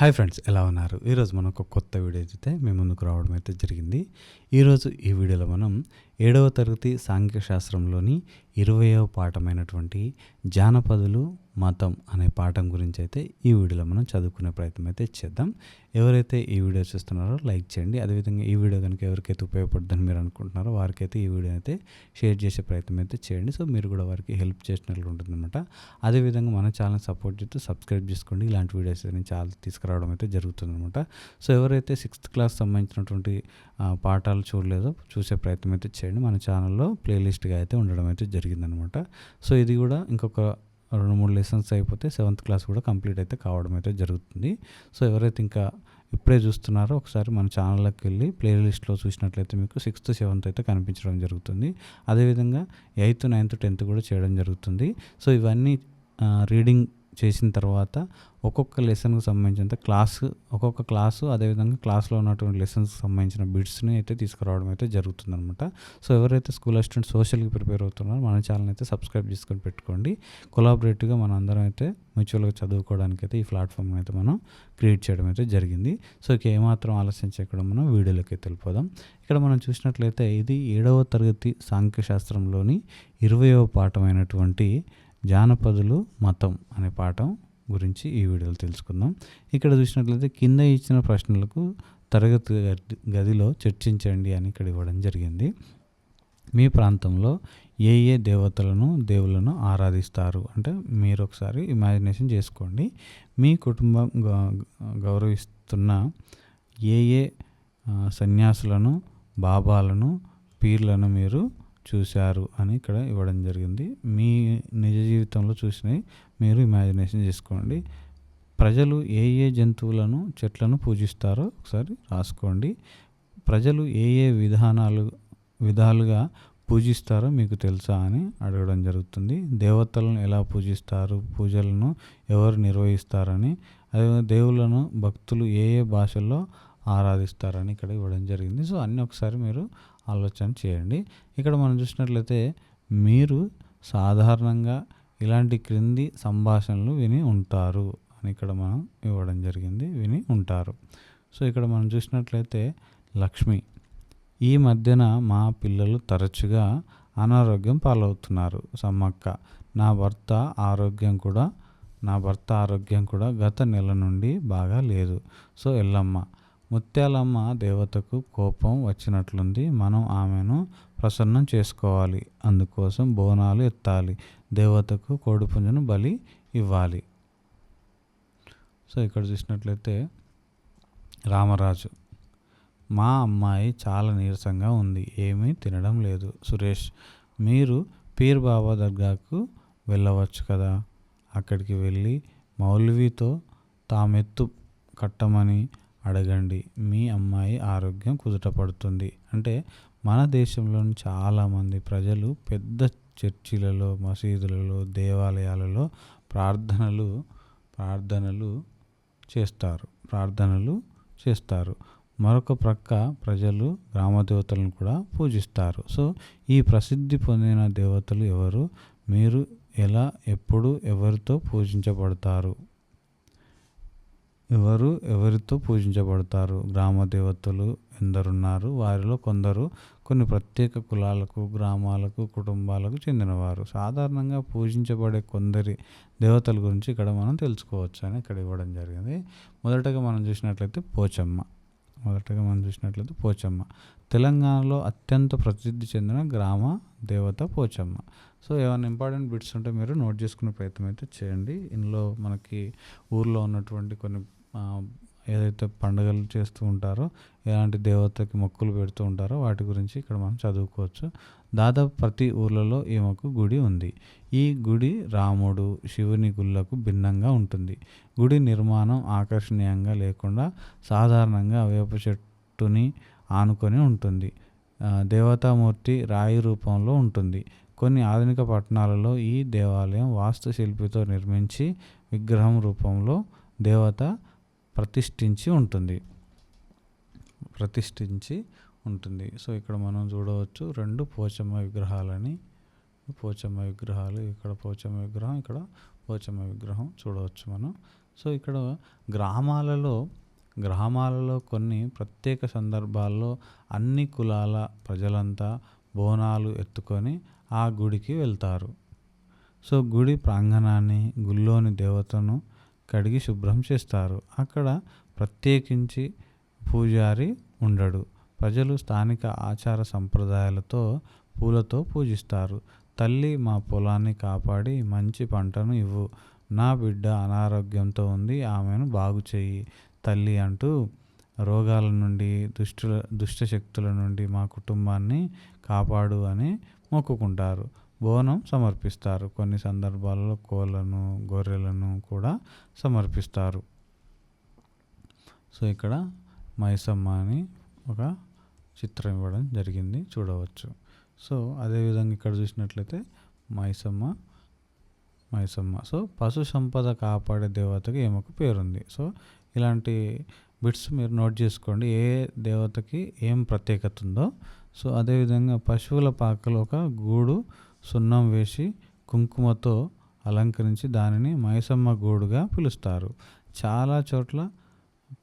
Hi friends ఎలా ఉన్నారు? ఈరోజు మనం ఒక కొత్త వీడియో అయితే మీ ముందుకు రావడం అయితే జరిగింది. ఈరోజు ఈ వీడియోలో మనం ఏడవ తరగతి సాంఘిక శాస్త్రంలోని ఇరవయవ పాఠమైనటువంటి జానపదులు మతం అనే పాఠం గురించి అయితే ఈ వీడియోలో మనం చదువుకునే ప్రయత్నం అయితే చేద్దాం. ఎవరైతే ఈ వీడియో చూస్తున్నారో లైక్ చేయండి. అదేవిధంగా ఈ వీడియో కనుక ఎవరికైతే ఉపయోగపడుతుందని మీరు అనుకుంటున్నారో వారికైతే ఈ వీడియో అయితే షేర్ చేసే ప్రయత్నం అయితే చేయండి. సో మీరు కూడా వారికి హెల్ప్ చేసినట్లు ఉంటుందన్నమాట. అదేవిధంగా మన ఛానల్ సపోర్ట్ చేస్తూ సబ్స్క్రైబ్ చేసుకోండి. ఇలాంటి వీడియోస్ నేను చాలా తీసుకురావడం అయితే జరుగుతుందన్నమాట. సో ఎవరైతే సిక్స్త్ క్లాస్ సంబంధించినటువంటి పాఠాలు చూడలేదో చూసే ప్రయత్నం అయితే చేయండి. మన ఛానల్లో ప్లేలిస్ట్గా అయితే ఉండడం అయితే జరిగిందనమాట సో ఇది కూడా ఇంకొక రెండు మూడు లెసన్స్ అయిపోతే సెవెంత్ క్లాస్ కూడా కంప్లీట్ అయితే కావడం అయితే జరుగుతుంది. సో ఎవరైతే ఇంకా ఇప్పుడే చూస్తున్నారో ఒకసారి మన ఛానల్లోకి వెళ్ళి ప్లేలిస్ట్లో చూసినట్లయితే మీకు సిక్స్త్ సెవెంత్ అయితే కనిపించడం జరుగుతుంది. అదేవిధంగా ఎయిత్ నైన్త్ టెన్త్ కూడా చేయడం జరుగుతుంది. సో ఇవన్నీ రీడింగ్ చేసిన తర్వాత ఒక్కొక్క లెసన్కి సంబంధించినంత క్లాసు ఒక్కొక్క క్లాసు అదేవిధంగా క్లాస్లో ఉన్నటువంటి లెసన్స్కి సంబంధించిన బిట్స్ని అయితే తీసుకురావడం అయితే జరుగుతుందన్నమాట. సో ఎవరైతే స్కూల్ అసిస్టెంట్ సోషల్కి ప్రిపేర్ అవుతున్నారో మన ఛానల్ అయితే సబ్స్క్రైబ్ చేసుకొని పెట్టుకోండి. కొలాబరేటివ్గా మన అందరం అయితే మ్యూచువల్గా చదువుకోవడానికి అయితే ఈ ప్లాట్ఫామ్ని అయితే మనం క్రియేట్ చేయడం అయితే జరిగింది. సో ఇక ఏమాత్రం ఆలస్యం చేయకుండా మనం వీడియోలోకి వెళ్ళిపోదాం. ఇక్కడ మనం చూసినట్లయితే ఇది ఏడవ తరగతి సాంఖ్య శాస్త్రంలోని ఇరవయవ పాఠమైనటువంటి జానపదులు మతం అనే పాఠం గురించి ఈ వీడియోలో తెలుసుకుందాం. ఇక్కడ చూసినట్లయితే కింద ఇచ్చిన ప్రశ్నలకు తరగతి గది- గదిలో చర్చించండి అని ఇక్కడ ఇవ్వడం జరిగింది. మీ ప్రాంతంలో ఏ ఏ దేవతలను దేవులను ఆరాధిస్తారు? అంటే మీరు ఒకసారి ఇమాజినేషన్ చేసుకోండి. మీ కుటుంబం గ- గౌరవిస్తున్న ఏ ఏ సన్యాసులను బాబాలను పీర్లను మీరు చూశారు అని ఇక్కడ ఇవ్వడం జరిగింది. మీ నిజ జీవితంలో చూసినవి మీరు ఇమాజినేషన్ చేసుకోండి. ప్రజలు ఏ ఏ జంతువులను చెట్లను పూజిస్తారో ఒకసారి రాసుకోండి. ప్రజలు ఏ ఏ విధానాలు విధాలుగా పూజిస్తారో మీకు తెలుసా అని అడగడం జరుగుతుంది. దేవతలను ఎలా పూజిస్తారు పూజలను ఎవరు నిర్వహిస్తారని అదే దేవుళ్ళను భక్తులు ఏ ఏ భాషల్లో ఆరాధిస్తారని ఇక్కడ ఇవ్వడం జరిగింది. సో అన్నీ ఒకసారి మీరు ఆలోచన చేయండి. ఇక్కడ మనం చూసినట్లయితే మీరు సాధారణంగా ఇలాంటి క్రింది సంభాషణలు విని ఉంటారు అని ఇక్కడ మనం ఇవ్వడం జరిగింది. విని ఉంటారు. సో ఇక్కడ మనం చూసినట్లయితే లక్ష్మి ఈ మధ్యన మా పిల్లలు తరచుగా అనారోగ్యం పాలవుతున్నారు. సమ్మక్క నా భర్త ఆరోగ్యం కూడా నా భర్త ఆరోగ్యం కూడా గత నెల నుండి బాగా లేదు. సో ఎల్లమ్మ ముత్యాలమ్మ దేవతకు కోపం వచ్చినట్లుంది. మనం ఆమెను ప్రసన్నం చేసుకోవాలి. అందుకోసం బోనాలు ఎత్తాలి. దేవతకు కోడిపుంజను బలి ఇవ్వాలి. సో ఇక్కడ చూసినట్లయితే రామరాజు మా అమ్మాయి చాలా నీరసంగా ఉంది. ఏమీ తినడం లేదు. సురేష్ మీరు పీర్ బాబా దర్గాకు వెళ్ళవచ్చు కదా? అక్కడికి వెళ్ళి మౌల్వీతో తామెత్తు కట్టమని అడగండి. మీ అమ్మాయి ఆరోగ్యం కుదుట పడుతుంది. అంటే మన దేశంలోని చాలామంది ప్రజలు పెద్ద చర్చిలలో మసీదులలో దేవాలయాలలో ప్రార్థనలు ప్రార్థనలు చేస్తారు. ప్రార్థనలు చేస్తారు. మరొక ప్రక్క ప్రజలు గ్రామదేవతలను కూడా పూజిస్తారు. సో ఈ ప్రసిద్ధి పొందిన దేవతలు ఎవరు? మీరు ఎలా ఎప్పుడు ఎవరితో పూజించబడతారు? ఎవరు ఎవరితో పూజించబడతారు? గ్రామ దేవతలు ఎందరున్నారు? వారిలో కొందరు కొన్ని ప్రత్యేక కులాలకు గ్రామాలకు కుటుంబాలకు చెందినవారు. సాధారణంగా పూజించబడే కొందరి దేవతల గురించి ఇక్కడ మనం తెలుసుకోవచ్చు అని ఇక్కడ ఇవ్వడం జరిగింది. మొదటగా మనం చూసినట్లయితే పోచమ్మ. మొదటగా మనం చూసినట్లయితే పోచమ్మ. తెలంగాణలో అత్యంత ప్రసిద్ధి చెందిన గ్రామ దేవత పోచమ్మ. సో ఏమైనా ఇంపార్టెంట్ బిట్స్ ఉంటే మీరు నోట్ చేసుకునే ప్రయత్నం అయితే చేయండి. ఇందులో మనకి ఊర్లో ఉన్నటువంటి కొన్ని ఏదైతే పండుగలు చేస్తూ ఉంటారో ఎలాంటి దేవతకి మొక్కులు పెడుతూ ఉంటారో వాటి గురించి ఇక్కడ మనం చదువుకోవచ్చు. దాదాపు ప్రతి ఊర్లలో ఈమెకు గుడి ఉంది. ఈ గుడి రాముడు శివుని గుళ్ళకు భిన్నంగా ఉంటుంది. గుడి నిర్మాణం ఆకర్షణీయంగా లేకుండా సాధారణంగా వేప చెట్టుని ఆనుకొని ఉంటుంది. దేవతామూర్తి రాయి రూపంలో ఉంటుంది. కొన్ని ఆధునిక పట్టణాలలో ఈ దేవాలయం వాస్తుశిల్పితో నిర్మించి విగ్రహం రూపంలో దేవత ప్రతిష్ఠించి ఉంటుంది. ప్రతిష్ఠించి ఉంటుంది. సో ఇక్కడ మనం చూడవచ్చు రెండు పోచమ్మ విగ్రహాలని. పోచమ్మ విగ్రహాలు ఇక్కడ పోచమ్మ విగ్రహం ఇక్కడ పోచమ్మ విగ్రహం చూడవచ్చు మనం. సో ఇక్కడ గ్రామాలలో గ్రామాలలో కొన్ని ప్రత్యేక సందర్భాల్లో అన్ని కులాల ప్రజలంతా బోనాలు ఎత్తుకొని ఆ గుడికి వెళ్తారు. సో గుడి ప్రాంగణాన్ని గుళ్ళోని దేవతను కడిగి శుభ్రం చేస్తారు. అక్కడ ప్రత్యేకించి పూజారి ఉండడు. ప్రజలు స్థానిక ఆచార సంప్రదాయాలతో పూలతో పూజిస్తారు. తల్లి మా పొలాన్ని కాపాడి మంచి పంటను ఇవ్వు. నా బిడ్డ అనారోగ్యంతో ఉంది ఆమెను బాగు చేయి తల్లి అంటూ రోగాల నుండి దుష్టుల దుష్ట శక్తుల నుండి మా కుటుంబాన్ని కాపాడు అని మొక్కుకుంటారు. బోనం సమర్పిస్తారు. కొన్ని సందర్భాల్లో కోళ్ళను గొర్రెలను కూడా సమర్పిస్తారు. సో ఇక్కడ మైసమ్మ అని ఒక చిత్రం ఇవ్వడం జరిగింది. చూడవచ్చు. సో అదేవిధంగా ఇక్కడ చూసినట్లయితే మైసమ్మ మైసమ్మ. సో పశు సంపద కాపాడే దేవతకి ఏమొక పేరుంది. సో ఇలాంటి బిట్స్ మీరు నోట్ చేసుకోండి. ఏ దేవతకి ఏం ప్రత్యేకత ఉందో. సో అదేవిధంగా పశువుల పాకలో ఒక గూడు సున్నం వేసి కుంకుమతో అలంకరించి దానిని మైసమ్మ గోడుగా పిలుస్తారు. చాలా చోట్ల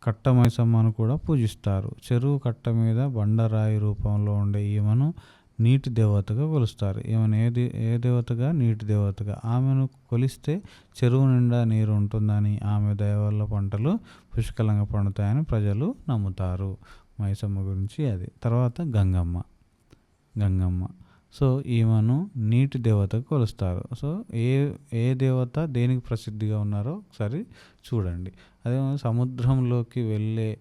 కట్ట మైసమ్మను కూడా పూజిస్తారు. చెరువు కట్ట మీద బండరాయి రూపంలో ఉండే ఈమెను నీటి దేవతగా కొలుస్తారు. ఈమెను ఏ దే ఏ దేవతగా? నీటి దేవతగా. ఆమెను కొలిస్తే చెరువు నిండా నీరు ఉంటుందని ఆమె దయ వల్ల పంటలు పుష్కలంగా పండుతాయని ప్రజలు నమ్ముతారు. మైసమ్మ గురించి అది. తర్వాత గంగమ్మ. గంగమ్మ. సో ఈమెను నీటి దేవతకు కొలుస్తారు. సో ఏ ఏ దేవత దేనికి ప్రసిద్ధిగా ఉన్నారో ఒకసారి చూడండి. అదే సముద్రంలోకి వెళ్ళే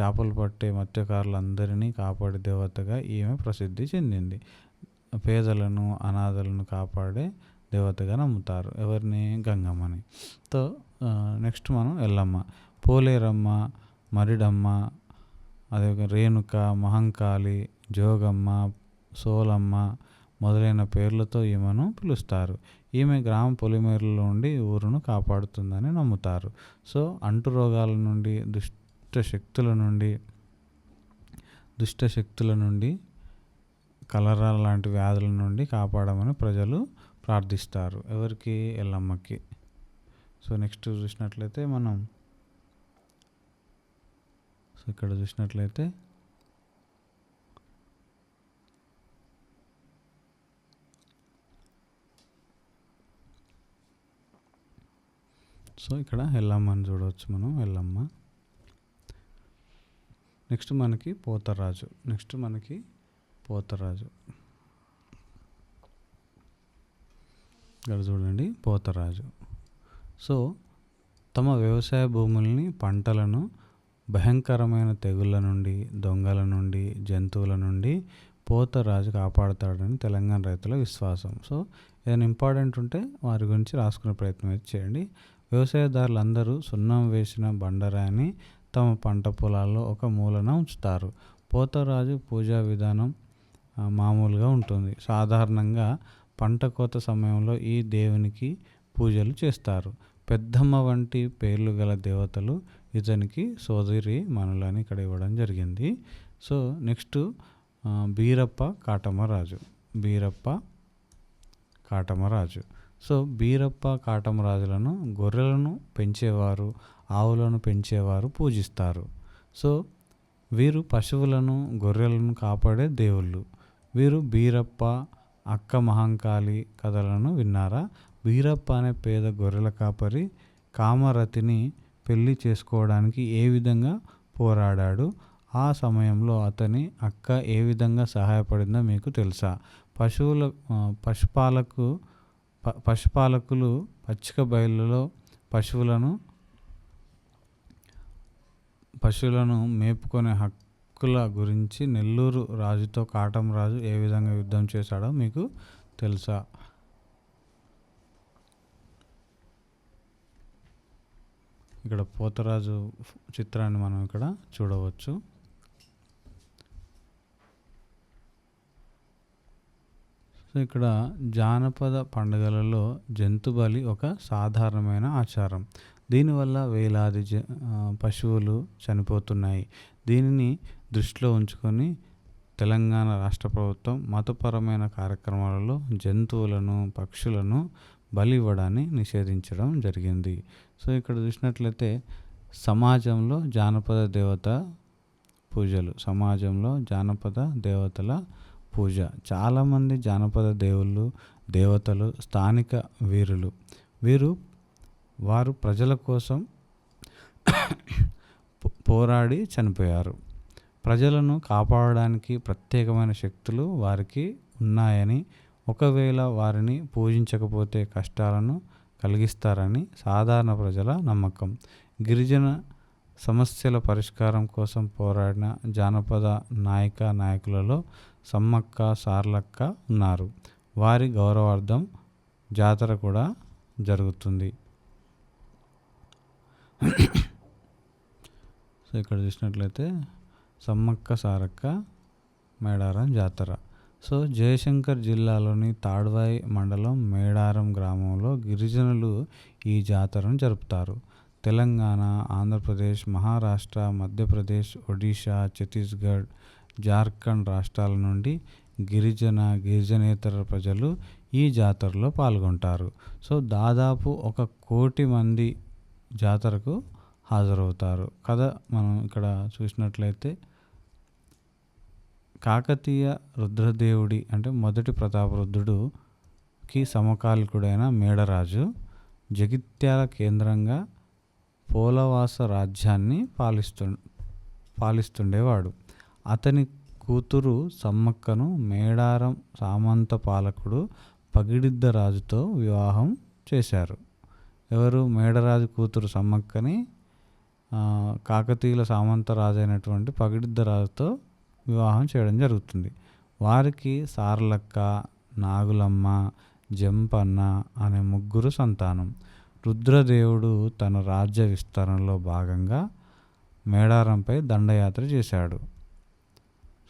చేపలు పట్టే మత్స్యకారులందరినీ కాపాడే దేవతగా ఈమె ప్రసిద్ధి చెందింది. పేదలను అనాథలను కాపాడే దేవతగా నమ్ముతారు. ఎవరిని? గంగమ్మని. సో నెక్స్ట్ మనం ఎల్లమ్మ. పోలేరమ్మ మరిడమ్మ అదే రేణుక మహంకాళి జోగమ్మ సోలమ్మ మొదలైన పేర్లతో ఈమెను పిలుస్తారు. ఈమె గ్రామ పొలిమేరులో ఉండి ఊరును కాపాడుతుందని నమ్ముతారు. సో అంటు రోగాల నుండి దుష్ట శక్తుల నుండి దుష్ట శక్తుల నుండి కలరా లాంటి వ్యాధుల నుండి కాపాడమని ప్రజలు ప్రార్థిస్తారు. ఎవరికి? ఎల్లమ్మకి. సో నెక్స్ట్ చూసినట్లయితే మనం సో ఇక్కడ చూసినట్లయితే సో ఇక్కడ ఎల్లమ్మ అని చూడవచ్చు మనం ఎల్లమ్మ. నెక్స్ట్ మనకి పోతరాజు. నెక్స్ట్ మనకి పోతరాజు. ఇక్కడ చూడండి పోతరాజు. సో తమ వ్యవసాయ భూముల్ని పంటలను భయంకరమైన తెగుళ్ళ నుండి దొంగల నుండి జంతువుల నుండి పోతరాజు కాపాడుతాడని తెలంగాణ రైతుల విశ్వాసం. సో ఏదైనా ఇంపార్టెంట్ ఉంటే వారి గురించి రాసుకునే ప్రయత్నం అయితే చేయండి. వ్యవసాయదారులందరూ సున్నం వేసిన బండరాయిని తమ పంట పొలాల్లో ఒక మూలన ఉంచుతారు. పోతరాజు పూజా విధానం మామూలుగా ఉంటుంది. సాధారణంగా పంట కోత సమయంలో ఈ దేవునికి పూజలు చేస్తారు. పెద్దమ్మ వంటి పేర్లు గల దేవతలు ఇతనికి సోదరి మనులని ఇక్కడ ఇవ్వడం జరిగింది. So next Beerappa Katamaraju. Beerappa Katamaraju. So Beerappa కాటమరాజులను గొర్రెలను పెంచేవారు ఆవులను పెంచేవారు పూజిస్తారు. సో వీరు పశువులను గొర్రెలను కాపాడే దేవుళ్ళు. వీరు బీరప్ప అక్క మహంకాళి కథలను విన్నారా? బీరప్ప అనే పేద గొర్రెల కాపరి కామరతిని పెళ్ళి చేసుకోవడానికి ఏ విధంగా పోరాడాడు? ఆ సమయంలో అతని అక్క ఏ విధంగా సహాయపడిందో మీకు తెలుసా? పశువుల పశుపాలకు ప- పశుపాలకులు పచ్చిక బయలులో పశువులను పశువులను మేపుకునే హక్కుల గురించి నెల్లూరు రాజుతో కాటం రాజు ఏ విధంగా యుద్ధం చేశాడో మీకు తెలుసా? ఇక్కడ పోతరాజు చిత్రాన్ని మనం ఇక్కడ చూడవచ్చు. సో ఇక్కడ జానపద పండుగలలో జంతు బలి ఒక సాధారణమైన ఆచారం. దీనివల్ల వేలాది జ పశువులు చనిపోతున్నాయి. దీనిని దృష్టిలో ఉంచుకొని తెలంగాణ రాష్ట్ర ప్రభుత్వం మతపరమైన కార్యక్రమాలలో జంతువులను పక్షులను బలి ఇవ్వడాన్ని నిషేధించడం జరిగింది. సో ఇక్కడ చూసినట్లయితే సమాజంలో జానపద దేవత పూజలు సమాజంలో జానపద దేవతల పూజ. చాలామంది జానపద దేవుళ్ళు దేవతలు స్థానిక వీరులు. వీరు వారు ప్రజల కోసం పోరాడి చనిపోయారు. ప్రజలను కాపాడడానికి ప్రత్యేకమైన శక్తులు వారికి ఉన్నాయని ఒకవేళ వారిని పూజించకపోతే కష్టాలను కలిగిస్తారని సాధారణ ప్రజల నమ్మకం. గిరిజన సమస్యల పరిష్కారం కోసం పోరాడిన జానపద నాయక నాయకులలో సమ్మక్క సార్లక్క ఉన్నారు. వారి గౌరవార్థం జాతర కూడా జరుగుతుంది. సో ఇక్కడ చూసినట్లయితే సమ్మక్క సారక్క మేడారం జాతర. సో జయశంకర్ జిల్లాలోని తాడ్వాయి మండలం మేడారం గ్రామంలో గిరిజనులు ఈ జాతరను జరుపుతారు. తెలంగాణ ఆంధ్రప్రదేశ్ మహారాష్ట్ర మధ్యప్రదేశ్ ఒడిషా ఛత్తీస్గఢ్ జార్ఖండ్ రాష్ట్రాల నుండి గిరిజన గిరిజనేతర ప్రజలు ఈ జాతరలో పాల్గొంటారు. సో దాదాపు ఒక కోటి మంది జాతరకు హాజరవుతారు. కథ మనం ఇక్కడ చూసినట్లయితే కాకతీయ రుద్రదేవుడి అంటే మొదటి ప్రతాపరుద్రుడుకి సమకాలికుడైన మేడరాజు జగిత్యాల కేంద్రంగా పోలవాస రాజ్యాన్ని పాలిస్తు పాలిస్తుండేవాడు. అతని కూతురు సమ్మక్కను మేడారం సామంత పాలకుడు పగిడిద్ద రాజుతో వివాహం చేశారు. ఎవరు? మేడరాజు కూతురు సమ్మక్కని కాకతీయుల సామంత రాజు అయినటువంటి పగిడిద్ద రాజుతో వివాహం చేయడం జరుగుతుంది. వారికి సార్లక్క నాగులమ్మ జంపన్న అనే ముగ్గురు సంతానం. రుద్రదేవుడు తన రాజ్య విస్తరణలో భాగంగా మేడారంపై దండయాత్ర చేశాడు.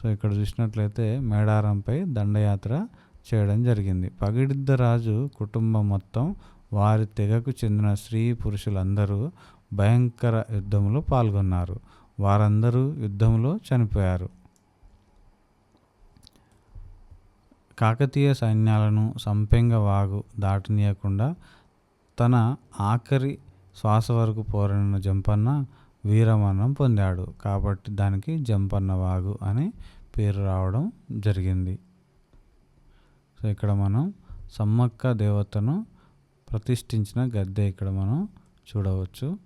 సో ఇక్కడ చూసినట్లయితే మేడారంపై దండయాత్ర చేయడం జరిగింది. పగిడిద్ద రాజు కుటుంబం మొత్తం వారి తెగకు చెందిన స్త్రీ పురుషులందరూ భయంకర యుద్ధంలో పాల్గొన్నారు. వారందరూ యుద్ధంలో చనిపోయారు. కాకతీయ సైన్యాలను సంపెంగ వాగు దాటనీయకుండా తన ఆఖరి శ్వాస వరకు పోరాడిన జంపన్న వీరమరణం పొందాడు. కాబట్టి దానికి జంపన్న వాగు అనే పేరు రావడం జరిగింది. సో ఇక్కడ మనం సమ్మక్క దేవతను ప్రతిష్ఠించిన గద్దె ఇక్కడ మనం చూడవచ్చు.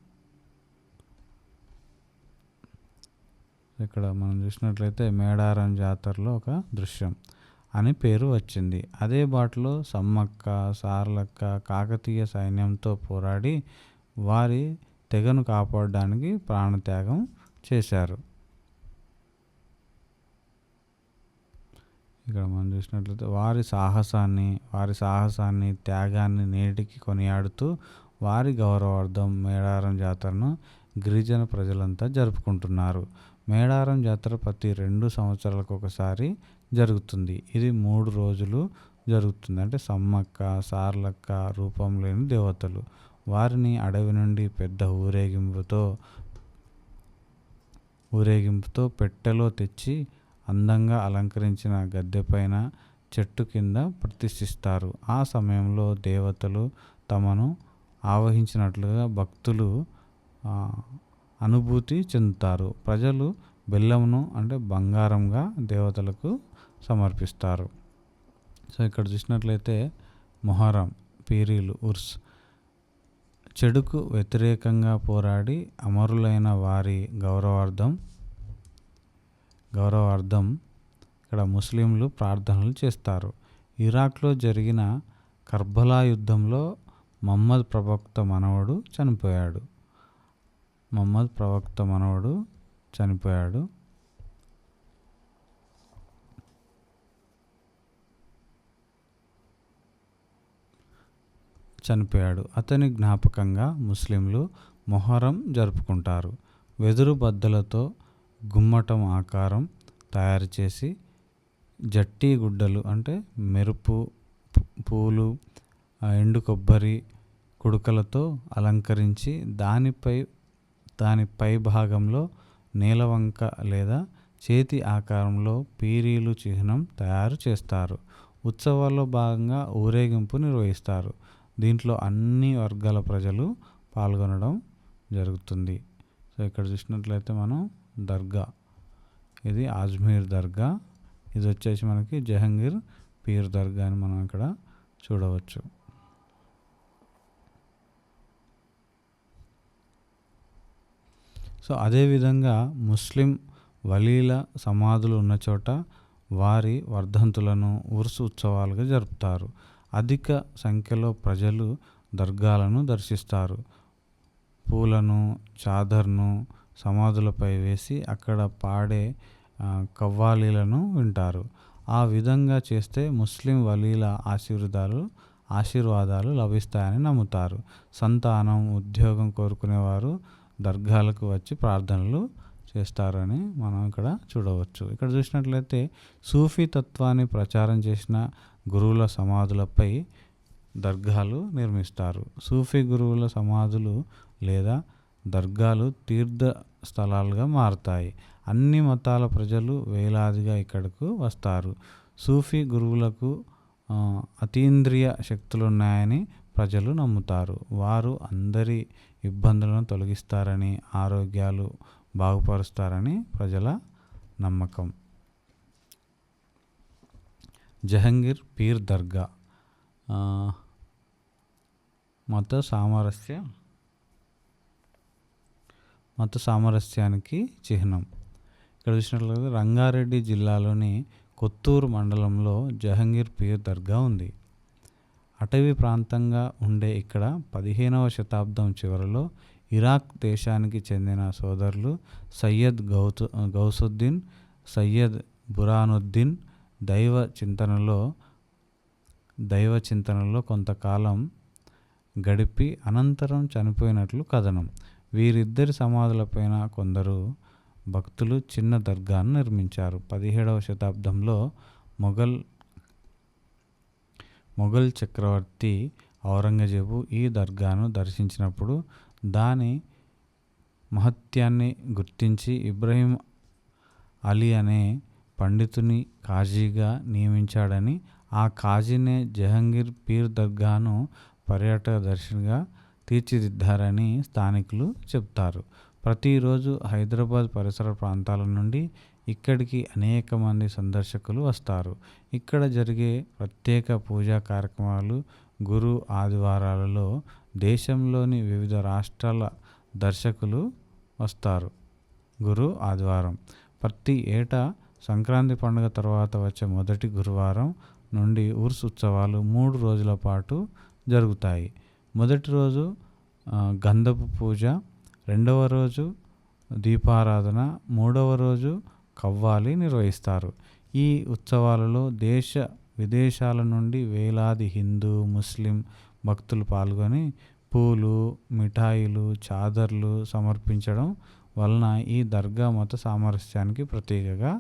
ఇక్కడ మనం చూసినట్లయితే మేడారం జాతరలో ఒక దృశ్యం అని పేరు వచ్చింది. అదే బాటలో సమ్మక్క సార్లక్క కాకతీయ సైన్యంతో పోరాడి వారి తెగను కాపాడడానికి ప్రాణత్యాగం చేశారు. ఇక్కడ మనం చూసినట్లయితే వారి సాహసాన్ని వారి సాహసాన్ని త్యాగాన్ని నేటికి కొనియాడుతూ వారి గౌరవార్థం మేడారం జాతరను గిరిజన ప్రజలంతా జరుపుకుంటున్నారు. మేడారం జాతర ప్రతి రెండు సంవత్సరాలకు ఒకసారి జరుగుతుంది. ఇది మూడు రోజులు జరుగుతుంది. అంటే సమ్మక్క సార్లక్క రూపం లేని దేవతలు. వారిని అడవి నుండి పెద్ద ఊరేగింపుతో ఊరేగింపుతో పెట్టెలో తెచ్చి అందంగా అలంకరించిన గద్దెపైన చెట్టు కింద ప్రతిష్ఠిస్తారు. ఆ సమయంలో దేవతలు తమను ఆవహించినట్లుగా భక్తులు అనుభూతి చెందుతారు. ప్రజలు బెల్లమును అంటే బంగారంగా దేవతలకు సమర్పిస్తారు. సో ఇక్కడ చూసినట్లయితే మొహరం పీరీలు ఉర్స్ చెడుకు వ్యతిరేకంగా పోరాడి అమరులైన వారి గౌరవార్థం గౌరవార్థం ఇక్కడ ముస్లింలు ప్రార్థనలు చేస్తారు. ఇరాక్లో జరిగిన కర్బలా యుద్ధంలో మహమ్మద్ ప్రవక్త మనవడు చనిపోయాడు. మహమ్మద్ ప్రవక్త మనవడు చనిపోయాడు. చనిపోయాడు. అతని జ్ఞాపకంగా ముస్లింలు మొహరం జరుపుకుంటారు. వెదురు బద్దలతో గుమ్మటం ఆకారం తయారు చేసి జట్టి గుడ్డలు అంటే మెరుపు పూలు ఎండు కొబ్బరి కుడుకలతో అలంకరించి దానిపై దాని పై భాగంలో నీలవంక లేదా చేతి ఆకారంలో పీరీలు చిహ్నం తయారు చేస్తారు. ఉత్సవాల్లో భాగంగా ఊరేగింపు నిర్వహిస్తారు. దీంట్లో అన్ని వర్గాల ప్రజలు పాల్గొనడం జరుగుతుంది. సో ఇక్కడ చూసినట్లయితే మనం దర్గా. ఇది అజ్మీర్ దర్గా. ఇది వచ్చేసి మనకి జహంగీర్ పీర్ దర్గా అని మనం ఇక్కడ చూడవచ్చు. సో అదేవిధంగా ముస్లిం వలీల సమాధులు ఉన్న చోట వారి వర్ధంతులను ఉరుసు ఉత్సవాలుగా జరుపుతారు. అధిక సంఖ్యలో ప్రజలు దర్గాలను దర్శిస్తారు. పూలను చాదర్ను సమాధులపై వేసి అక్కడ పాడే కవ్వాలీలను వింటారు. ఆ విధంగా చేస్తే ముస్లిం వలీల ఆశీర్వాదాలు ఆశీర్వాదాలు లభిస్తాయని నమ్ముతారు. సంతానం ఉద్యోగం కోరుకునేవారు దర్గాలకు వచ్చి ప్రార్థనలు చేస్తారని మనం ఇక్కడ చూడవచ్చు. ఇక్కడ చూసినట్లయితే సూఫీ తత్వాన్ని ప్రచారం చేసిన గురువుల సమాధులపై దర్గాలు నిర్మిస్తారు. సూఫీ గురువుల సమాధులు లేదా దర్గాలు తీర్థ స్థలాలుగా మారుతాయి. అన్ని మతాల ప్రజలు వేలాదిగా ఇక్కడకు వస్తారు. సూఫీ గురువులకు అతీంద్రియ అతీంద్రియ శక్తులున్నాయని ప్రజలు నమ్ముతారు. వారు అందరి ఇబ్బందులను తొలగిస్తారని ఆరోగ్యాలు బాగుపరుస్తారని ప్రజల నమ్మకం. జహంగీర్ పీర్ దర్గా. మత సామరస్య మత సామరస్యానికి చిహ్నం. ఇక్కడ చూసినట్లయితే రంగారెడ్డి జిల్లాలోని కొత్తూరు మండలంలో జహంగీర్ పీర్ దర్గా ఉంది. అటవీ ప్రాంతంగా ఉండే ఇక్కడ పదిహేనవ శతాబ్దం చివరిలో ఇరాక్ దేశానికి చెందిన సోదరులు సయ్యద్ గౌతు గౌసుద్దీన్ సయ్యద్ బురానుద్దీన్ దైవ చింతనలో దైవ చింతనలో కొంతకాలం గడిపి అనంతరం చనిపోయినట్లు కథనం. వీరిద్దరి సమాధులపైన కొందరు భక్తులు చిన్న దర్గాను నిర్మించారు. పదిహేడవ శతాబ్దంలో మొఘల్ మొఘల్ చక్రవర్తి ఔరంగజేబు ఈ దర్గాను దర్శించినప్పుడు దాని మహత్యాన్ని గుర్తించి ఇబ్రహీం అలీ అనే పండితుని కాజీగా నియమించాడని ఆ కాజీనే జహంగీర్ పీర్ దర్గాను పర్యాటక దర్శనగా తీర్చిదిద్దారని స్థానికులు చెప్తారు ప్రతిరోజు హైదరాబాద్ పరిసర ప్రాంతాల నుండి ఇక్కడికి అనేక మంది సందర్శకులు వస్తారు. ఇక్కడ జరిగే ప్రత్యేక పూజా కార్యక్రమాలు గురు ఆదివారాలలో దేశంలోని వివిధ రాష్ట్రాల దర్శకులు వస్తారు. గురు ఆదివారం. ప్రతి ఏటా సంక్రాంతి పండుగ తర్వాత వచ్చే మొదటి గురువారం నుండి ఉర్స్ ఉత్సవాలు మూడు రోజుల పాటు జరుగుతాయి. మొదటి రోజు గంధపు పూజ రెండవ రోజు దీపారాధన మూడవ రోజు కవ్వాలి నిర్వహిస్తారు. ఈ ఉత్సవాలలో దేశ విదేశాల నుండి వేలాది హిందూ ముస్లిం భక్తులు పాల్గొని పూలు మిఠాయిలు చాదర్లు సమర్పించడం వలన ఈ దర్గా మత సామరస్యానికి ప్రతీకగా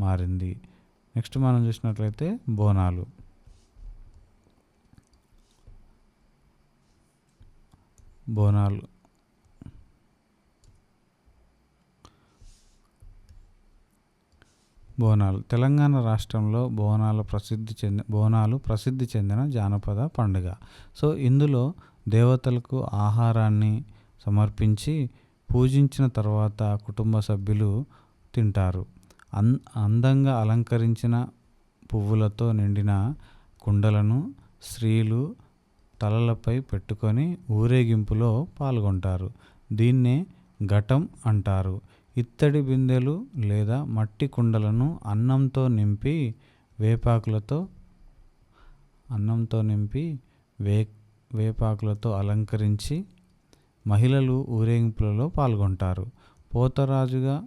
మారింది. నెక్స్ట్ మనం చూసినట్లయితే బోనాలు. బోనాలు. బోనాలు. తెలంగాణ రాష్ట్రంలో బోనాల ప్రసిద్ధి చెంది బోనాలు ప్రసిద్ధి చెందిన జానపద పండుగ. సో ఇందులో దేవతలకు ఆహారాన్ని సమర్పించి పూజించిన తర్వాత కుటుంబ సభ్యులు తింటారు. అన్ అందంగా అలంకరించిన పువ్వులతో నిండిన కుండలను స్త్రీలు తలలపై పెట్టుకొని ఊరేగింపులో పాల్గొంటారు. దీన్నే ఘటం అంటారు. ఇత్తడి బిందెలు లేదా మట్టి కుండలను అన్నంతో నింపి వేపాకులతో అన్నంతో నింపి వే వేపాకులతో అలంకరించి మహిళలు ఊరేగింపులలో పాల్గొంటారు. పోతరాజుగా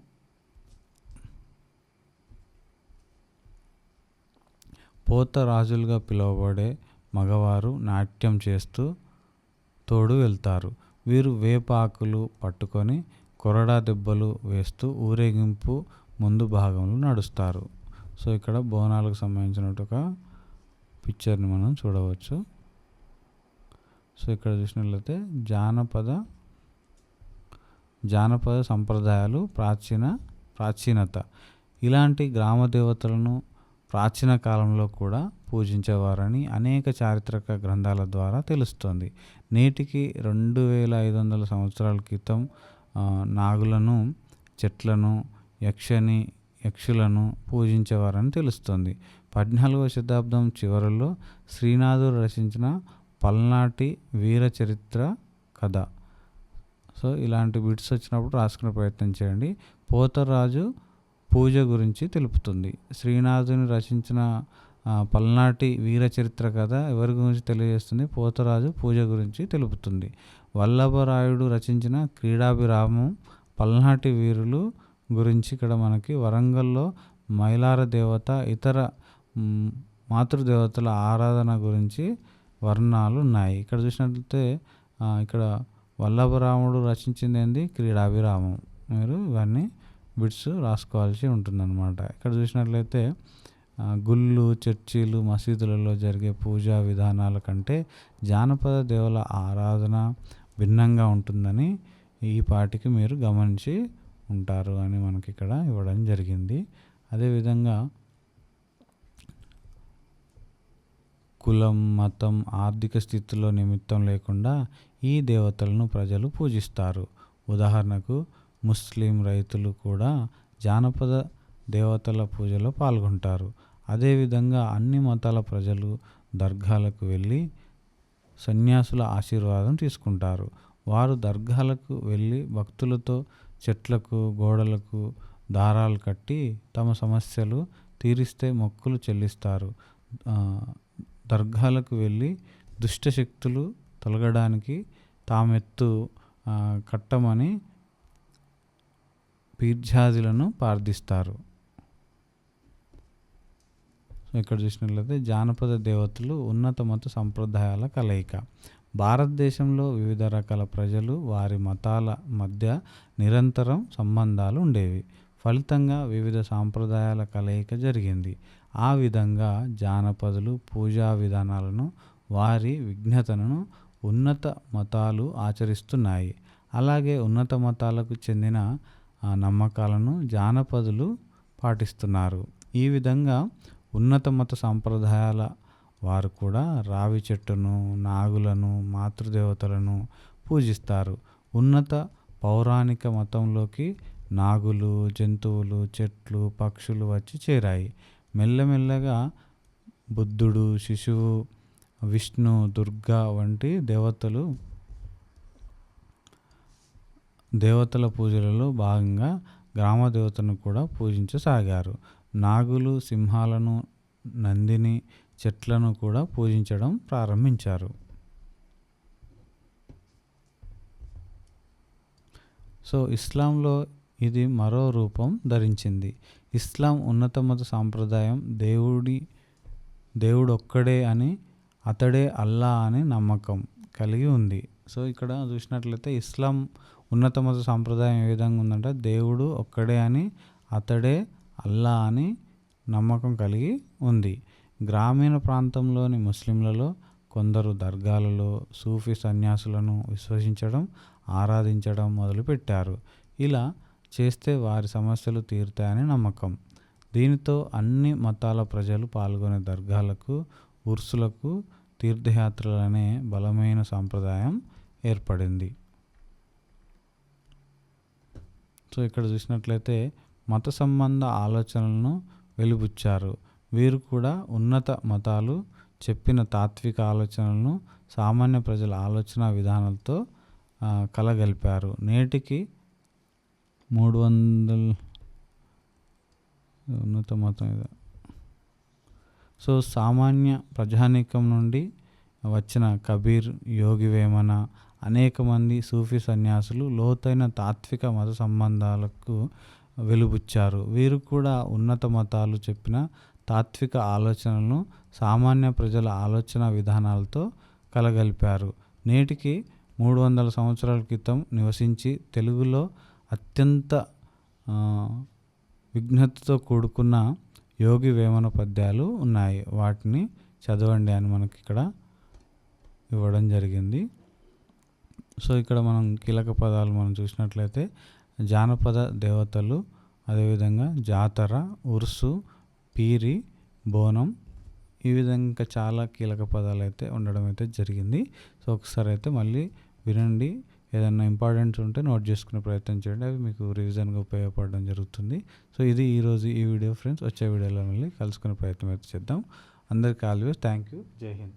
పోతరాజులుగా పిలువబడే మగవారు నాట్యం చేస్తూ తోడు వెళ్తారు. వీరు వేపాకులు పట్టుకొని కొరడా దెబ్బలు వేస్తూ ఊరేగింపు ముందు భాగంలో నడుస్తారు. సో ఇక్కడ బోనాలకు సంబంధించిన ఒక పిక్చర్ని మనం చూడవచ్చు. సో ఇక్కడ చూసినట్లయితే జానపద జానపద సంప్రదాయాలు ప్రాచీన ప్రాచీనత. ఇలాంటి గ్రామ దేవతలను ప్రాచీన కాలంలో కూడా పూజించేవారని అనేక చారిత్రక గ్రంథాల ద్వారా తెలుస్తోంది. నేటికి రెండు వేల ఐదు వందల సంవత్సరాల క్రితం నాగులను చెట్లను యక్షని యక్షులను పూజించేవారని తెలుస్తుంది. పద్నాలుగవ శతాబ్దం చివరిలో శ్రీనాథుడు రచించిన పల్నాటి వీర చరిత్ర కథ. సో ఇలాంటి బిట్స్ వచ్చినప్పుడు రాసుకునే ప్రయత్నం చేయండి. పోతరాజు పూజ గురించి తెలుపుతుంది. శ్రీనాథుని రచించిన పల్నాటి వీర చరిత్ర కథ ఎవరి గురించి తెలియజేస్తుంది? పోతరాజు పూజ గురించి తెలుపుతుంది. వల్లభరాయుడు రచించిన క్రీడాభిరామం పల్నాటి వీరులు గురించి ఇక్కడ మనకి వరంగల్లో మైలార దేవత ఇతర మాతృదేవతల ఆరాధన గురించి వర్ణాలు ఉన్నాయి. ఇక్కడ చూసినట్లయితే ఇక్కడ వల్లభరాముడు రచించింది ఏంది? క్రీడాభిరామం. మీరు ఇవన్నీ బిట్స్ రాసుకోవాల్సి ఉంటుందన్నమాట. ఇక్కడ చూసినట్లయితే గుళ్ళు చర్చిలు మసీదులలో జరిగే పూజా విధానాల కంటే జానపద దేవుల ఆరాధన భిన్నంగా ఉంటుందని ఈ పాటికి మీరు గమనించి ఉంటారు అని మనకి ఇక్కడ ఇవ్వడం జరిగింది. అదేవిధంగా కులం మతం ఆర్థిక స్థితిలో నిమిత్తం లేకుండా ఈ దేవతలను ప్రజలు పూజిస్తారు. ఉదాహరణకు ముస్లిం రైతులు కూడా జానపద దేవతల పూజలో పాల్గొంటారు. అదేవిధంగా అన్ని మతాల ప్రజలు దర్గాలకు వెళ్ళి సన్యాసుల ఆశీర్వాదం తీసుకుంటారు. వారు దర్గాలకు వెళ్ళి భక్తులతో చెట్లకు గోడలకు దారాలు కట్టి తమ సమస్యలు తీరిస్తే మొక్కులు చెల్లిస్తారు. దర్గాలకు వెళ్ళి దుష్టశక్తులు తొలగడానికి తామెత్తు కట్టమని పీర్జాదులను ప్రార్థిస్తారు ఇక్కడ చూసినట్లయితే జానపద దేవతలు ఉన్నత మత సంప్రదాయాల కలయిక. భారతదేశంలో వివిధ రకాల ప్రజలు వారి మతాల మధ్య నిరంతరం సంబంధాలు ఉండేవి. ఫలితంగా వివిధ సాంప్రదాయాల కలయిక జరిగింది. ఆ విధంగా జానపదులు పూజా విధానాలను వారి విఘ్నతను ఉన్నత మతాలు ఆచరిస్తున్నాయి. అలాగే ఉన్నత మతాలకు చెందిన ఆ, నమ్మకాలను జానపదులు పాటిస్తున్నారు. ఈ విధంగా ఉన్నత మత సాంప్రదాయాల వారు కూడా రావి చెట్టును నాగులను మాతృదేవతలను పూజిస్తారు. ఉన్నత పౌరాణిక మతంలోకి నాగులు జంతువులు చెట్లు పక్షులు వచ్చి చేరాయి. మెల్లమెల్లగా బుద్ధుడు శిశువు విష్ణు దుర్గా వంటి దేవతలు దేవతల పూజలలో భాగంగా గ్రామ దేవతను కూడా పూజించసాగారు. నాగులు సింహాలను నందిని చెట్లను కూడా పూజించడం ప్రారంభించారు. సో ఇస్లాంలో ఇది మరో రూపం ధరించింది. ఇస్లాం ఉన్నత మత సాంప్రదాయం దేవుడి దేవుడు ఒక్కడే అని అతడే అల్లా అని నమ్మకం కలిగి ఉంది. సో ఇక్కడ చూసినట్లయితే ఇస్లాం ఉన్నత మత సాంప్రదాయం ఏ విధంగా ఉందంటే దేవుడు ఒక్కడే అని అతడే అల్లా అని నమ్మకం కలిగి ఉంది. గ్రామీణ ప్రాంతంలోని ముస్లింలలో కొందరు దర్గాలలో సూఫీ సన్యాసులను విశ్వసించడం ఆరాధించడం మొదలుపెట్టారు. ఇలా చేస్తే వారి సమస్యలు తీరుతాయని నమ్మకం. దీనితో అన్ని మతాల ప్రజలు పాల్గొనే దర్గాలకు ఉర్సులకు తీర్థయాత్రలనే బలమైన సాంప్రదాయం ఏర్పడింది. సో ఇక్కడ చూసినట్లయితే మత సంబంధ ఆలోచనలను వెలిబుచ్చారు. వీరు కూడా ఉన్నత మతాలు చెప్పిన తాత్విక ఆలోచనలను సామాన్య ప్రజల ఆలోచన విధానాలతో కలగలిపారు. నేటికి మూడు వందల ఉన్నత మతం ఇది సో సామాన్య ప్రజానీకం నుండి వచ్చిన కబీర్ యోగి వేమన అనేక మంది సూఫీ సన్యాసులు లోతైన తాత్విక మత సంబంధాలకు వెలుబుచ్చారు. వీరు కూడా ఉన్నత మతాలు చెప్పిన తాత్విక ఆలోచనలను సామాన్య ప్రజల ఆలోచన విధానాలతో కలగలిపారు. నేటికి మూడు వందల సంవత్సరాల క్రితం నివసించి తెలుగులో అత్యంత విఘ్నతతో కూడుకున్న యోగి వేమన పద్యాలు ఉన్నాయి. వాటిని చదవండి అని మనకి ఇక్కడ ఇవ్వడం జరిగింది. సో ఇక్కడ మనం కీలక పదాలు మనం చూసినట్లయితే జానపద దేవతలు అదేవిధంగా జాతర ఉరుసు పీరి బోనం ఈ విధంగా ఇంకా చాలా కీలక పదాలు అయితే ఉండడం అయితే జరిగింది. సో ఒకసారి అయితే మళ్ళీ వినండి. ఏదైనా ఇంపార్టెంట్స్ ఉంటే నోట్ చేసుకునే ప్రయత్నం చేయండి. అవి మీకు రివిజన్గా ఉపయోగపడడం జరుగుతుంది. సో ఇది ఈరోజు ఈ వీడియో ఫ్రెండ్స్. వచ్చే వీడియోలో మళ్ళీ కలుసుకునే ప్రయత్నం అయితే చేద్దాం. అందరికీ ఆల్వేస్ థ్యాంక్ యూ జై హింద్.